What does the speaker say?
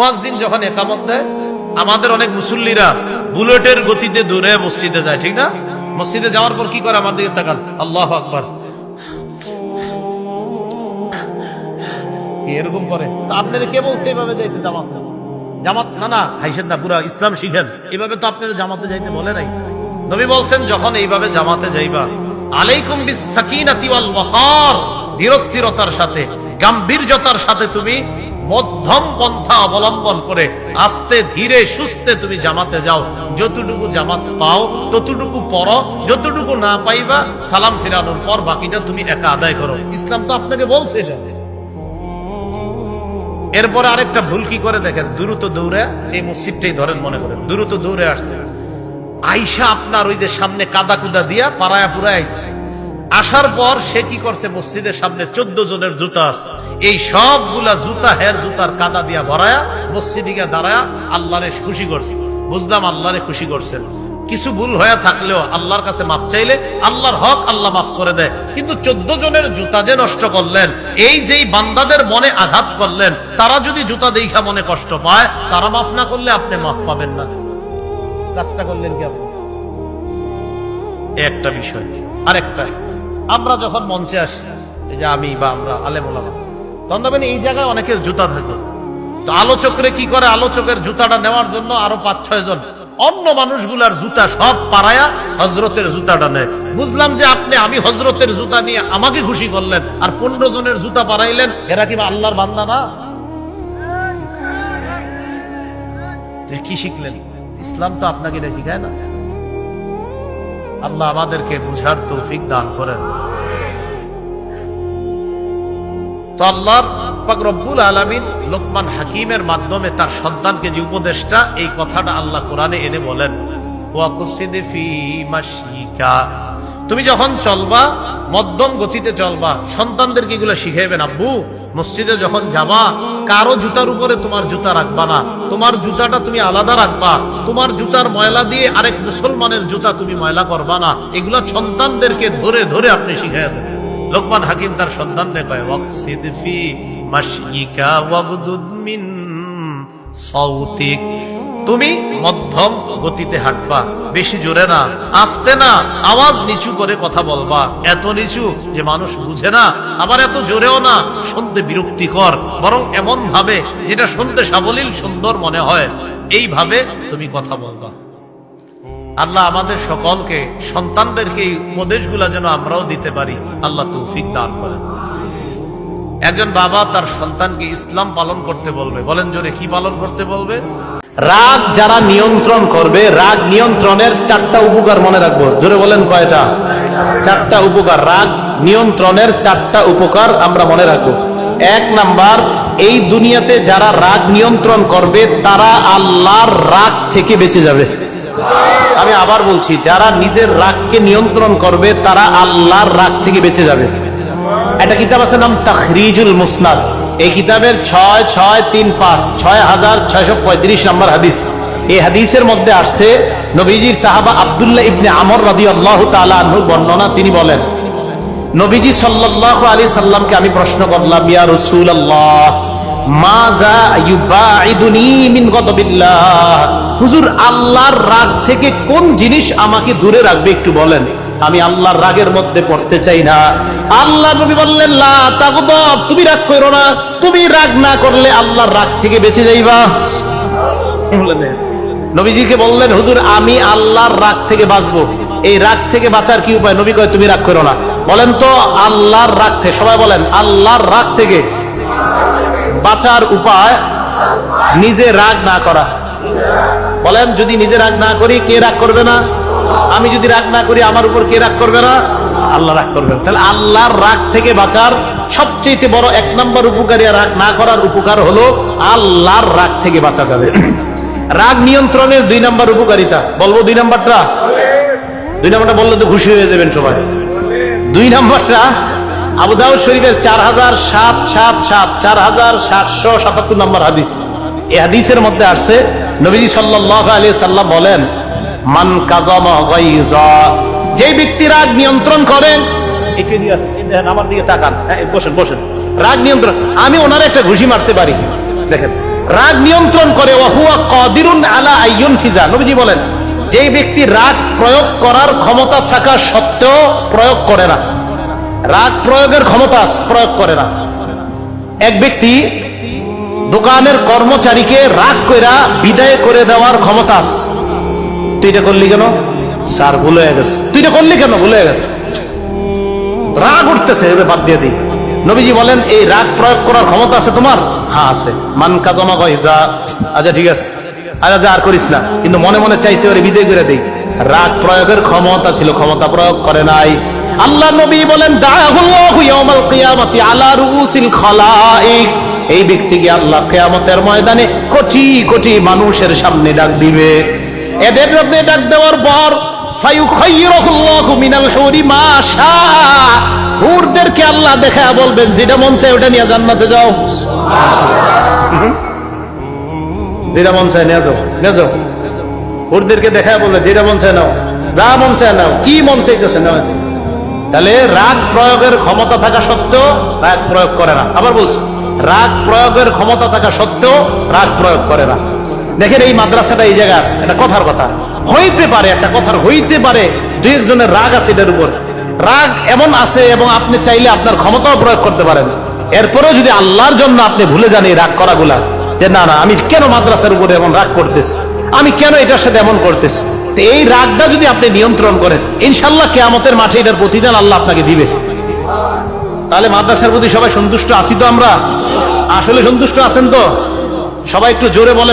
মুয়াজ্জিন যখন একামত দেয়, আমাদের অনেক মুসল্লিরা বুলেটের গতিতে দূরে মসজিদে যায়, ঠিক না? মসজিদে যাওয়ার পর কি করে আমার দিকে তাকান? আল্লাহ আকবার। এরকম করে? কে বলছে এভাবে যাইতে জামাত? জামাত? না না, হাইসেন না, পুরা ইসলাম শিখেন। এভাবে তো আপনারা জামাতে যাইতে বলে নাই। নবী বলছেন, যখন এইভাবে জামাতে যাইবা, আলাইকুম বিস সাকিনাতি ওয়াল ওয়াকার ধীরস্থিরতার সাথে। গাম্ভীর্যতার সাথে তুমি মধ্যম পন্থা অবলম্বন করে আস্তে ধীরে সুস্থে তুমি জামাতে যাও। যতটুকু জামাত পাও, ততটুকু পড়ো, যতটুকু না পাইবা, সালাম ফিরানোর পর বাকিটা তুমি একা আদায় করো। ইসলাম তো আপনাকে বলছে এরপরে আরেকটা ভুল কি করে দেখেন? দ্রুত দৌড়ে এই মসজিদটাই ধরেন মনে করেন। দ্রুত দৌড়ে আসছে। আইসা আপনার ওই যে সামনে কাদা কুদা দিয়া পাড়ায়া পুরা আইছে। আসার পর সে কি করছে? মসজিদের সামনে চোদ্দ জনের জুতা আছে। এই সবগুলা জুতা, হের জুতার কাদা দিয়া ভরায়া মসজিদে গিয়া দাঁড়ায়া আল্লাহরে খুশি করছে। বুঝলাম আল্লাহরে খুশি করছেন কিছু ভুল হয়ে থাকলেও আল্লাহর কাছে মাফ চাইলে আল্লাহর হক আল্লাহ মাফ করে দেয়। কিন্তু চোদ্দ জনের জুতা যে নষ্ট করলেন, এই যেই বান্দাদের মনে আঘাত করলেন, তারা যদি জুতা দেখা মনে কষ্ট পায়, তারা মাফ না করলে আপনি মাফ পাবেন না। কাজটা করলেন কি আপনি? একটা বিষয়, আরেকটা। আমরা যখন মঞ্চে আসি, এই যে আমি বা আমরা আলেমুলামা তখন দেখবেন এই জায়গায় অনেকের জুতা থাকে। তো আলোচকরে কি করে? আলোচকের জুতাটা নেওয়ার জন্য আরও পাঁচ, ছয় জন। অন্য মানুষগুলার জুতা সব পাড়ায়া হজরতের জুতাটা নেয়। বুঝলাম যে আপনি, আমি হজরতের জুতা নিয়ে আমাকে খুশি করলেন, আর পনেরো জনের জুতা পারাইলেন এরা কি আল্লাহর বান্দা না? কি শিখলেন? ইসলাম তো আপনাকে এটা শিখায় না। আল্লাহ আমাদেরকে বুঝার তৌফিক দান করেন। তো আল্লাহর রব্বুল আলামিন লোকমান হাকিমের মাধ্যমে তার সন্তানকে যে উপদেশটা, এই কথাটা আল্লাহ কোরআনে এনে বলেন তুমি যখন চলবা, মধ্যম গতিতে চলবা, সন্তানদেরকে এগুলো শিখাইবেন, আব্বু, মসজিদে যখন যাবা, কারও জুতার উপরে তোমার জুতা রাখবা না। তোমার জুতাটা তুমি আলাদা রাখবা। তোমার জুতার ময়লা দিয়ে আরেক মুসলমানের জুতা তুমি ময়লা করবা না। এগুলো সন্তানদেরকে ধরে ধরে আপনি শিখাই দেবেন লোকমান হাকিম তার সন্তানকে কয়, ওয়াকসিদ তুমি মধ্যম গতিতে হাঁটবা, বেশি জোরে না, আস্তে না, আওয়াজ নিচু করে কথা বলবা। এত নিচু যে মানুষ বুঝে না, আবার এত জোরেও না, শুনতে বিরক্তিকর, বরং এমন ভাবে যেটা শুনতে সাবলীল সুন্দর মনে হয়। এইভাবে তুমি কথা বলবা। আল্লাহ আমাদের সকলকে, সন্তানদেরকে এই উপদেশগুলা যেন আমরাও দিতে পারি। আল্লাহ তৌফিক দান করেন। একজন বাবা তার সন্তানকে ইসলাম পালন করতে বলবে। বলেন, জোরে কি পালন করতে বলবে? রাগ যারা নিয়ন্ত্রণ করবে, রাগ নিয়ন্ত্রণের চারটা উপকার মনে রাখব। জোরে বলেন কয়টা? চারটা উপকার। রাগ নিয়ন্ত্রণের চারটা উপকার আমরা মনে রাখব। এক নাম্বার, এই দুনিয়াতে যারা রাগ নিয়ন্ত্রণ করবে, তারা আল্লাহর রাগ থেকে বেঁচে যাবে। আমি আবার বলছি, যারা নিজের রাগকে নিয়ন্ত্রণ করবে, তারা আল্লাহর রাগ থেকে বেঁচে যাবে। একটা কিতাব আছে নাম তাখরিজুল মুসনাদ। এই কিতাবের ছয় ছয়, তিন, পাঁচ, ছয় হাজার ছয়শো পঁয়ত্রিশ নম্বর হাদিস। এই হাদিসের মধ্যে আসছে, নবীজির সাহাবা আব্দুল্লাহ ইবনে আমর রাদি আল্লাহ তালুর বর্ণনা, তিনি বলেন, নবীজি সাল্লাহ আলী সাল্লামকে আমি প্রশ্ন করলাম, ইয়া রসুল আল্লাহ হুজুর আল্লাহর রাগ থেকে কোন জিনিস আমাকে দূরে রাখবে একটু বলেন। আমি আল্লাহর রাগের মধ্যে পড়তে চাই না। আল্লাহ নবী বললেন তুমি রাগ করো না। তুমি রাগ না করলে আল্লাহর রাগ থেকে বেঁচে যাইবা। নবীজিকে বললেন হুজুর আমি আল্লাহর রাগ থেকে বাঁচবো। এই রাগ থেকে বাঁচার কি উপায়? নবী কয় তুমি রাগ করো না। বলেন তো আল্লাহর রাগ থেকে সবাই বলেন আল্লাহর রাগ থেকে বাঁচার উপায় নিজে রাগ না করা। বলেন, যদি নিজে রাগ না করি, কে রাগ করবে না? আমি যদি রাগ না করি, আমার উপর কে রাগ করবে না? আল্লাহ রাগ করবেন। তাহলে আল্লাহর রাগ থেকে বাঁচার সবচেয়ে বড় এক নম্বর উপকারী রাগ না করার উপকার হলো আল্লাহর রাগ থেকে বাঁচা যাবে। রাগ নিয়ন্ত্রণের দুই নম্বর উপকারিতা। বলব দুই নম্বরটা? দুই নম্বরটা বললে তো খুশি হয়ে যাবেন সবাই। দুই নম্বরটা আবুদাউদ শরীফের চার হাজার সাত সাত সাত, চার হাজার সাতশো সাতাত্তর নম্বর হাদিস। এই হাদিসের মধ্যে আসছে নবীজি সাল্লাহ আলী সাল্লাম বলেন মান কাজম যে ব্যক্তি রাগ নিয়ন্ত্রণ করেন আমার দিকে তাকান। হ্যাঁ, বসেন বসেন। রাগ নিয়ন্ত্রণ আমি ওনার একটা ঘুষি মারতে পারি। দেখেন রাগ নিয়ন্ত্রণ করে ওয়াহুয়া কদিরুন আলা আইয়ুন ফিজা নবীজি বলেন যেই ব্যক্তি রাগ প্রয়োগ করার ক্ষমতা থাকা সত্ত্বেও প্রয়োগ করে না। রাগ প্রয়োগের ক্ষমতা প্রয়োগ করে না। এক ব্যক্তি দোকানের কর্মচারীকে রাগ কইরা বিদায় করে দেওয়ার ক্ষমতা আছে। তুই এটা করলি কেন? স্যার ভুল হয়ে গেছে। তুই এটা করলি কেন? ভুল হয়ে গেছে। রাগ উঠতেছে এবার বাদ দিয়ে দিই। নবীজি বলেন এই রাগ প্রয়োগ করার ক্ষমতা আছে তোমার? হ্যাঁ আছে। মান কাজমা কয় যা আচ্ছা ঠিক আছে। আচ্ছা যা আর করিস না। কিন্তু মনে মনে চাইছে ওরে বিদায় করে দেই। রাগ প্রয়োগের ক্ষমতা ছিল ক্ষমতা প্রয়োগ করে নাই। আল্লাহ নবী বলেন দাআহুল্লাহু ইয়াউমাল কিয়ামাতি আলা রুউসিল খালাইক। এই ব্যক্তিকে আল্লাহ কিয়ামতের ময়দানে কোটি কোটি মানুষের সামনে ডাক দিবে। এদের মধ্যে ডাক দেওয়ার পর হুরদেরকে আল্লাহ দেখা বলবেন যেটা মন চায় ওটা নিয়ে জান্নাতে যাও। যেটা মন চায় নিয়ে যাও নিয়ে যাও। হুরদেরকে দেখা বলবে যেটা মন চায় নাও যা মন চায় নাও কি মন চাইতেছে তাহলে রাগ প্রয়োগের ক্ষমতা থাকা সত্ত্বেও রাগ প্রয়োগ করে না। আবার বলছি রাগ প্রয়োগের ক্ষমতা থাকা সত্ত্বেও রাগ প্রয়োগ করে না। দেখেন এই মাদ্রাসাটা এই জায়গায় আছে, এটা কথার কথা। হইতে পারে, একটা কথার হইতে পারে, দুই একজনের রাগ আছে এটার উপর। রাগ এমন আছে এবং আপনি চাইলে আপনার ক্ষমতাও প্রয়োগ করতে পারেন। এরপরেও যদি আল্লাহর জন্য আপনি ভুলে যান এই রাগ করাগুলা, যে না না, আমি কেন মাদ্রাসার উপরে এমন রাগ করতেছি? আমি কেন এটার সাথে এমন করতেছি? এই রাগটা যদি আপনি নিয়ন্ত্রণ করেন, ইনশাল্লাহ কেয়ামতের মাঠে এটার প্রতিদান আল্লাহ আপনাকে দিবে। তাহলে মাদ্রাসার প্রতি সবাই সন্তুষ্ট আছি তো আমরা? আসলে সন্তুষ্ট আছেন তো? সবাই একটু জোরে বলেন।